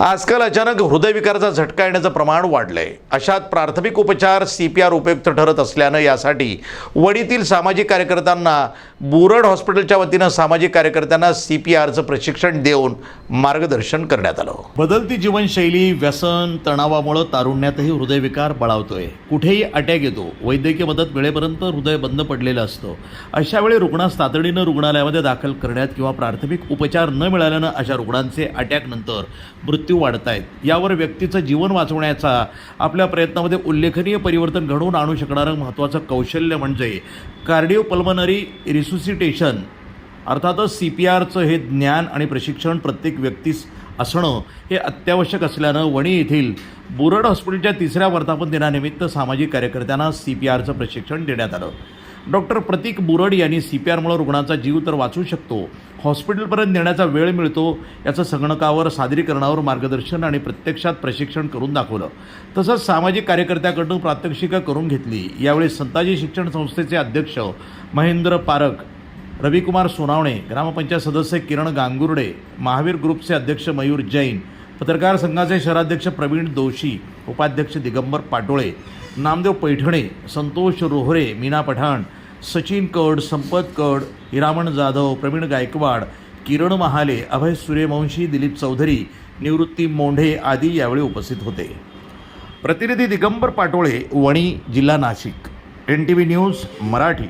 आजकाल अचानक हृदयविकाराचा झटका येण्याचं प्रमाण वाढलंय. अशात प्राथमिक उपचार सी पी आर उपयुक्त ठरत असल्यानं यासाठी वडीतील सामाजिक कार्यकर्त्यांना बुरड हॉस्पिटलच्या वतीनं सामाजिक कार्यकर्त्यांना सी पी आरचं प्रशिक्षण देऊन मार्गदर्शन करण्यात आलं. बदलती जीवनशैली व्यसन तणावामुळं तारुण्यातही हृदयविकार बळावतोय. कुठेही अटॅक येतो. वैद्यकीय मदत वेळेपर्यंत हृदय बंद पडलेलं असतं. अशावेळी रुग्णास तातडीनं रुग्णालयामध्ये दाखल करण्यात किंवा प्राथमिक उपचार न मिळाल्यानं अशा रुग्णांचे अटॅकनंतर मृत्यू मृत्यू वाढत आहेत यावर व्यक्तीचं जीवन वाचवण्याचा आपल्या प्रयत्नामध्ये उल्लेखनीय परिवर्तन घडवून आणू शकणारं महत्त्वाचं कौशल्य म्हणजे कार्डिओ पल्मनरी रिसुसिटेशन अर्थातच सी पी आरचं हे ज्ञान आणि प्रशिक्षण प्रत्येक व्यक्तीस असणं हे अत्यावश्यक असल्यानं वणी येथील बोरड हॉस्पिटलच्या तिसऱ्या वर्धापन दिनानिमित्त सामाजिक कार्यकर्त्यांना सी पी आरचं प्रशिक्षण देण्यात आलं. डॉक्टर प्रतीक बुरड यांनी सी पी आरमुळे रुग्णाचा जीव तर वाचू शकतो. हॉस्पिटलपर्यंत नेण्याचा वेळ मिळतो याचं संगणकावर सादरीकरणावर मार्गदर्शन आणि प्रत्यक्षात प्रशिक्षण करून दाखवलं. तसंच सामाजिक कार्यकर्त्याकडून प्रात्यक्षिका करून घेतली. यावेळी संताजी शिक्षण संस्थेचे अध्यक्ष महेंद्र पारक रविकुमार सोनावणे ग्रामपंचायत सदस्य किरण गांगुर्डे महावीर ग्रुपचे अध्यक्ष मयूर जैन पत्रकार संघाचे शहराध्यक्ष प्रवीण दोशी उपाध्यक्ष दिगंबर पाटोळे नामदेव पैठणे संतोष रोहरे मीना पठाण सचिन कड संपत कड हिरामण जाधव प्रवीण गायकवाड किरण महाले अभय सूर्यवंशी दिलीप चौधरी निवृत्ती मोंढे आदी यावेळी उपस्थित होते. प्रतिनिधी दिगंबर पाटोळे वणी जिल्हा Nashik. N T V news Marathi.